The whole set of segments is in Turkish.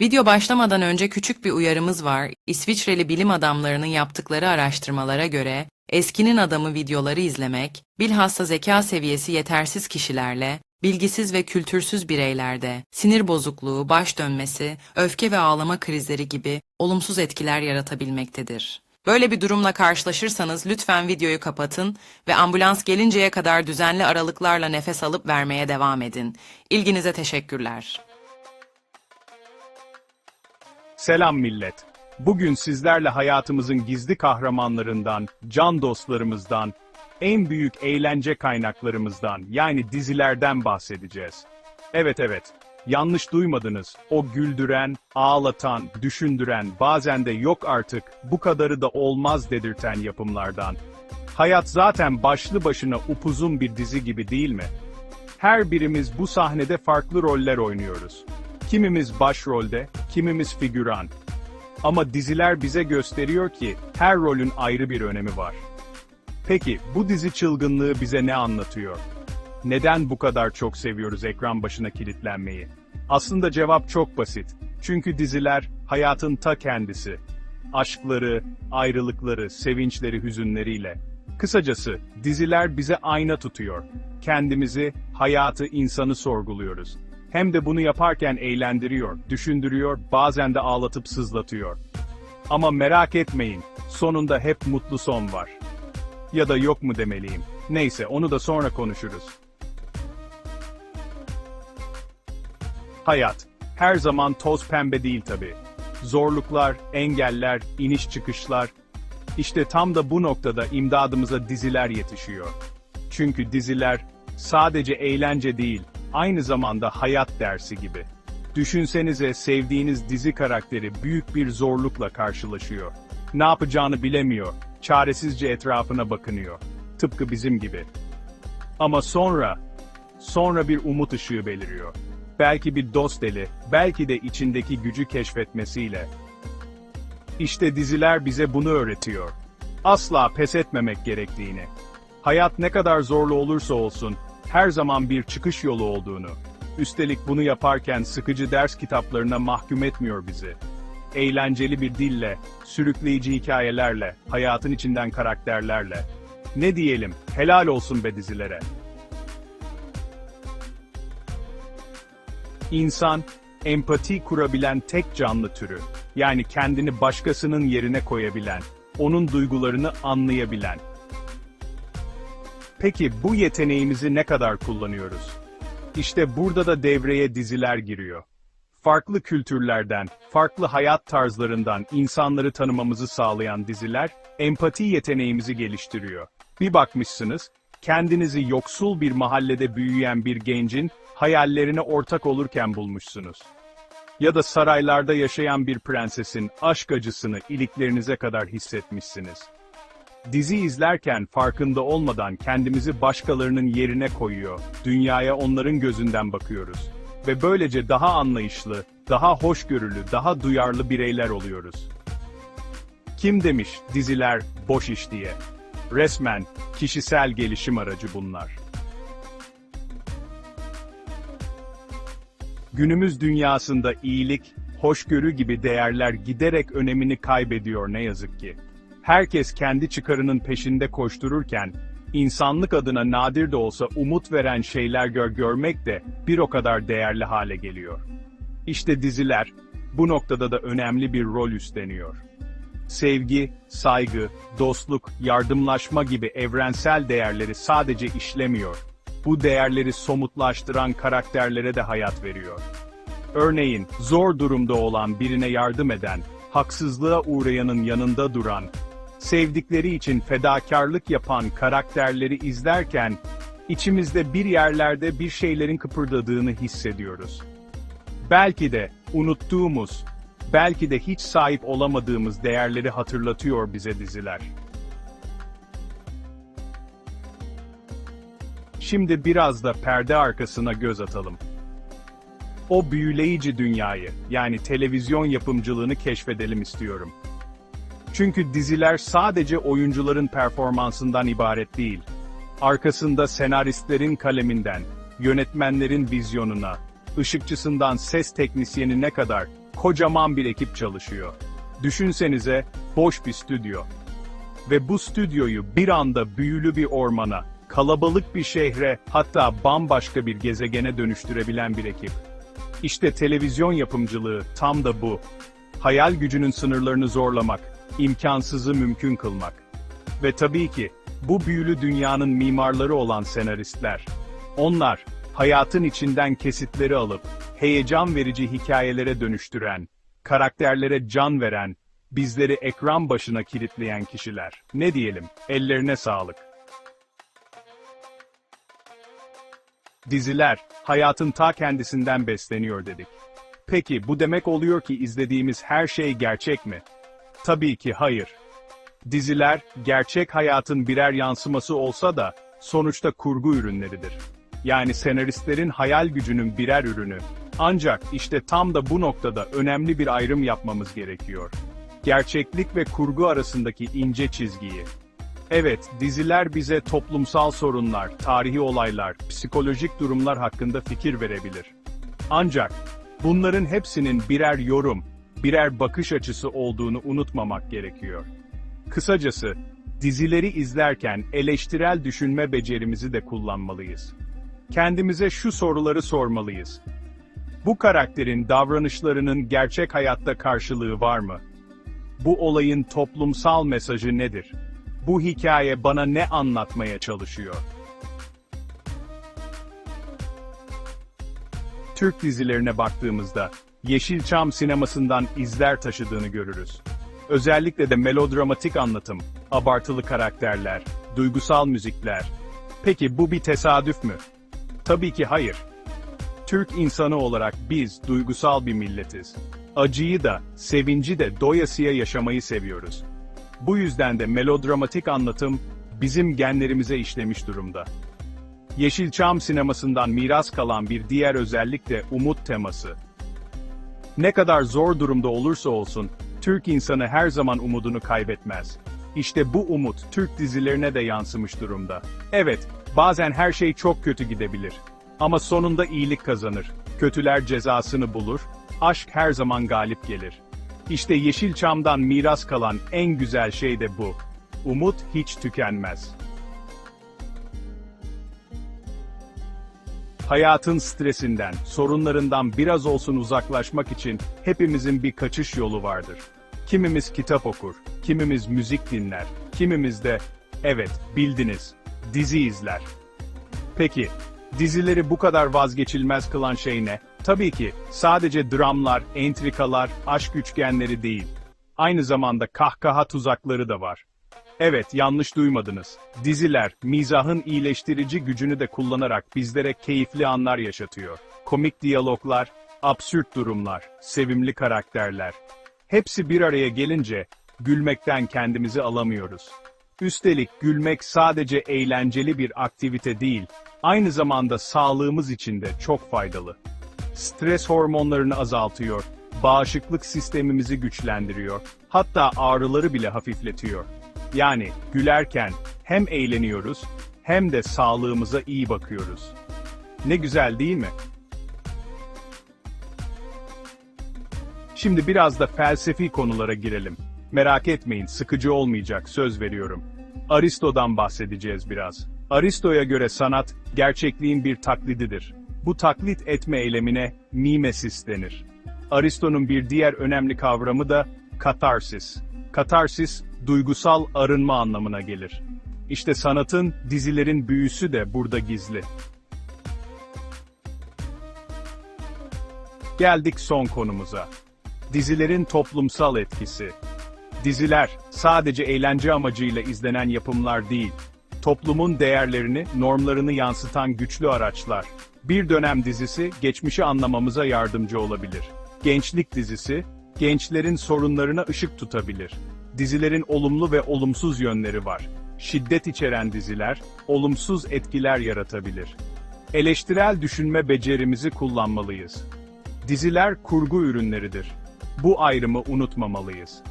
Video başlamadan önce küçük bir uyarımız var. İsviçreli bilim adamlarının yaptıkları araştırmalara göre eskinin adamı videoları izlemek, bilhassa zeka seviyesi yetersiz kişilerle, bilgisiz ve kültürsüz bireylerde sinir bozukluğu, baş dönmesi, öfke ve ağlama krizleri gibi olumsuz etkiler yaratabilmektedir. Böyle bir durumla karşılaşırsanız lütfen videoyu kapatın ve ambulans gelinceye kadar düzenli aralıklarla nefes alıp vermeye devam edin. İlginize teşekkürler. Selam millet. Bugün sizlerle hayatımızın gizli kahramanlarından, can dostlarımızdan, en büyük eğlence kaynaklarımızdan yani dizilerden bahsedeceğiz. Evet evet, yanlış duymadınız. O güldüren, ağlatan, düşündüren, bazen de yok artık, bu kadarı da olmaz dedirten yapımlardan. Hayat zaten başlı başına upuzun bir dizi gibi değil mi? Her birimiz bu sahnede farklı roller oynuyoruz. Kimimiz başrolde, kimimiz figüran. Ama diziler bize gösteriyor ki her rolün ayrı bir önemi var. Peki bu dizi çılgınlığı bize ne anlatıyor? Neden bu kadar çok seviyoruz ekran başına kilitlenmeyi? Aslında cevap çok basit. Çünkü diziler hayatın ta kendisi. Aşkları, ayrılıkları, sevinçleri, hüzünleriyle. Kısacası diziler bize ayna tutuyor. Kendimizi, hayatı, insanı sorguluyoruz. Hem de bunu yaparken eğlendiriyor, düşündürüyor, bazen de ağlatıp sızlatıyor. Ama merak etmeyin, sonunda hep mutlu son var. Ya da yok mu demeliyim. Neyse, onu da sonra konuşuruz. Hayat, her zaman toz pembe değil tabi. Zorluklar, engeller, iniş çıkışlar. İşte tam da bu noktada imdadımıza diziler yetişiyor. Çünkü diziler, sadece eğlence değil, aynı zamanda hayat dersi gibi. Düşünsenize sevdiğiniz dizi karakteri büyük bir zorlukla karşılaşıyor. Ne yapacağını bilemiyor, çaresizce etrafına bakınıyor. Tıpkı bizim gibi. Ama sonra, sonra bir umut ışığı beliriyor. Belki bir dost eli, belki de içindeki gücü keşfetmesiyle. İşte diziler bize bunu öğretiyor. Asla pes etmemek gerektiğini. Hayat ne kadar zorlu olursa olsun, her zaman bir çıkış yolu olduğunu. Üstelik bunu yaparken sıkıcı ders kitaplarına mahkum etmiyor bizi. Eğlenceli bir dille, sürükleyici hikayelerle, hayatın içinden karakterlerle. Ne diyelim, helal olsun be dizilere. İnsan, empati kurabilen tek canlı türü. Yani kendini başkasının yerine koyabilen, onun duygularını anlayabilen. Peki bu yeteneğimizi ne kadar kullanıyoruz? İşte burada da devreye diziler giriyor. Farklı kültürlerden, farklı hayat tarzlarından insanları tanımamızı sağlayan diziler, empati yeteneğimizi geliştiriyor. Bir bakmışsınız, kendinizi yoksul bir mahallede büyüyen bir gencin hayallerine ortak olurken bulmuşsunuz. Ya da saraylarda yaşayan bir prensesin aşk acısını iliklerinize kadar hissetmişsiniz. Dizi izlerken farkında olmadan kendimizi başkalarının yerine koyuyor, dünyaya onların gözünden bakıyoruz. Ve böylece daha anlayışlı, daha hoşgörülü, daha duyarlı bireyler oluyoruz. Kim demiş diziler boş iş diye? Resmen kişisel gelişim aracı bunlar. Günümüz dünyasında iyilik, hoşgörü gibi değerler giderek önemini kaybediyor ne yazık ki. Herkes kendi çıkarının peşinde koştururken, insanlık adına nadir de olsa umut veren şeyler gör görmek de bir o kadar değerli hale geliyor. İşte diziler, bu noktada da önemli bir rol üstleniyor. Sevgi, saygı, dostluk, yardımlaşma gibi evrensel değerleri sadece işlemiyor, bu değerleri somutlaştıran karakterlere de hayat veriyor. Örneğin, zor durumda olan birine yardım eden, haksızlığa uğrayanın yanında duran, sevdikleri için fedakarlık yapan karakterleri izlerken, içimizde bir yerlerde bir şeylerin kıpırdadığını hissediyoruz. Belki de unuttuğumuz, belki de hiç sahip olamadığımız değerleri hatırlatıyor bize diziler. Şimdi biraz da perde arkasına göz atalım. O büyüleyici dünyayı, yani televizyon yapımcılığını keşfedelim istiyorum. Çünkü diziler sadece oyuncuların performansından ibaret değil. Arkasında senaristlerin kaleminden, yönetmenlerin vizyonuna, ışıkçısından ses teknisyenine kadar kocaman bir ekip çalışıyor. Düşünsenize, boş bir stüdyo. Ve bu stüdyoyu bir anda büyülü bir ormana, kalabalık bir şehre, hatta bambaşka bir gezegene dönüştürebilen bir ekip. İşte televizyon yapımcılığı tam da bu. Hayal gücünün sınırlarını zorlamak, imkansızı mümkün kılmak. Ve tabii ki, bu büyülü dünyanın mimarları olan senaristler. Onlar, hayatın içinden kesitleri alıp, heyecan verici hikayelere dönüştüren, karakterlere can veren, bizleri ekran başına kilitleyen kişiler. Ne diyelim, ellerine sağlık. Diziler, hayatın ta kendisinden besleniyor dedik. Peki bu demek oluyor ki izlediğimiz her şey gerçek mi? Tabii ki hayır. Diziler, gerçek hayatın birer yansıması olsa da, sonuçta kurgu ürünleridir. Yani senaristlerin hayal gücünün birer ürünü. Ancak işte tam da bu noktada önemli bir ayrım yapmamız gerekiyor. Gerçeklik ve kurgu arasındaki ince çizgiyi. Evet, diziler bize toplumsal sorunlar, tarihi olaylar, psikolojik durumlar hakkında fikir verebilir. Ancak, bunların hepsinin birer yorum, birer bakış açısı olduğunu unutmamak gerekiyor. Kısacası, dizileri izlerken eleştirel düşünme becerimizi de kullanmalıyız. Kendimize şu soruları sormalıyız. Bu karakterin davranışlarının gerçek hayatta karşılığı var mı? Bu olayın toplumsal mesajı nedir? Bu hikaye bana ne anlatmaya çalışıyor? Türk dizilerine baktığımızda, Yeşilçam sinemasından izler taşıdığını görürüz. Özellikle de melodramatik anlatım, abartılı karakterler, duygusal müzikler. Peki bu bir tesadüf mü? Tabii ki hayır. Türk insanı olarak biz duygusal bir milletiz. Acıyı da, sevinci de doyasıya yaşamayı seviyoruz. Bu yüzden de melodramatik anlatım bizim genlerimize işlemiş durumda. Yeşilçam sinemasından miras kalan bir diğer özellik de umut teması. Ne kadar zor durumda olursa olsun, Türk insanı her zaman umudunu kaybetmez. İşte bu umut Türk dizilerine de yansımış durumda. Evet, bazen her şey çok kötü gidebilir. Ama sonunda iyilik kazanır. Kötüler cezasını bulur, aşk her zaman galip gelir. İşte Yeşilçam'dan miras kalan en güzel şey de bu. Umut hiç tükenmez. Hayatın stresinden, sorunlarından biraz olsun uzaklaşmak için hepimizin bir kaçış yolu vardır. Kimimiz kitap okur, kimimiz müzik dinler, kimimiz de, evet, bildiniz, dizi izler. Peki, dizileri bu kadar vazgeçilmez kılan şey ne? Tabii ki, sadece dramlar, entrikalar, aşk üçgenleri değil. Aynı zamanda kahkaha tuzakları da var. Evet, yanlış duymadınız. Diziler, mizahın iyileştirici gücünü de kullanarak bizlere keyifli anlar yaşatıyor. Komik diyaloglar, absürt durumlar, sevimli karakterler. Hepsi bir araya gelince, gülmekten kendimizi alamıyoruz. Üstelik gülmek sadece eğlenceli bir aktivite değil, aynı zamanda sağlığımız için de çok faydalı. Stres hormonlarını azaltıyor, bağışıklık sistemimizi güçlendiriyor, hatta ağrıları bile hafifletiyor. Yani gülerken hem eğleniyoruz hem de sağlığımıza iyi bakıyoruz. Ne güzel değil mi? Şimdi biraz da felsefi konulara girelim. Merak etmeyin, sıkıcı olmayacak, söz veriyorum. Aristo'dan bahsedeceğiz biraz. Aristo'ya göre sanat, gerçekliğin bir taklididir. Bu taklit etme eylemine mimesis denir. Aristo'nun bir diğer önemli kavramı da katarsis. Katarsis, duygusal arınma anlamına gelir. İşte sanatın, dizilerin büyüsü de burada gizli. Geldik son konumuza. Dizilerin toplumsal etkisi. Diziler, sadece eğlence amacıyla izlenen yapımlar değil, toplumun değerlerini, normlarını yansıtan güçlü araçlar. Bir dönem dizisi, geçmişi anlamamıza yardımcı olabilir. Gençlik dizisi, gençlerin sorunlarına ışık tutabilir. Dizilerin olumlu ve olumsuz yönleri var. Şiddet içeren diziler, olumsuz etkiler yaratabilir. Eleştirel düşünme becerimizi kullanmalıyız. Diziler kurgu ürünleridir. Bu ayrımı unutmamalıyız.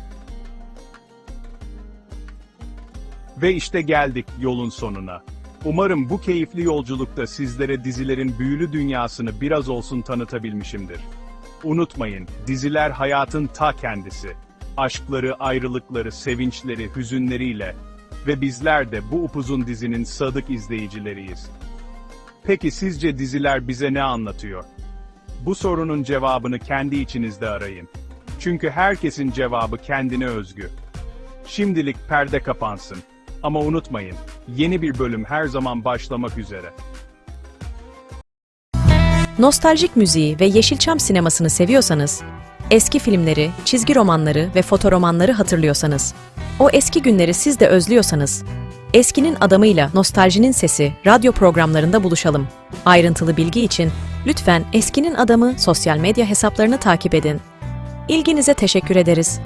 Ve işte geldik yolun sonuna. Umarım bu keyifli yolculukta sizlere dizilerin büyülü dünyasını biraz olsun tanıtabilmişimdir. Unutmayın, diziler hayatın ta kendisi. Aşkları, ayrılıkları, sevinçleri, hüzünleriyle ve bizler de bu upuzun dizinin sadık izleyicileriyiz. Peki sizce diziler bize ne anlatıyor? Bu sorunun cevabını kendi içinizde arayın. Çünkü herkesin cevabı kendine özgü. Şimdilik perde kapansın. Ama unutmayın, yeni bir bölüm her zaman başlamak üzere. Nostaljik müziği ve Yeşilçam sinemasını seviyorsanız, eski filmleri, çizgi romanları ve fotoromanları hatırlıyorsanız, o eski günleri siz de özlüyorsanız, Eskinin Adamıyla Nostaljinin Sesi radyo programlarında buluşalım. Ayrıntılı bilgi için lütfen Eskinin Adamı sosyal medya hesaplarını takip edin. İlginize teşekkür ederiz.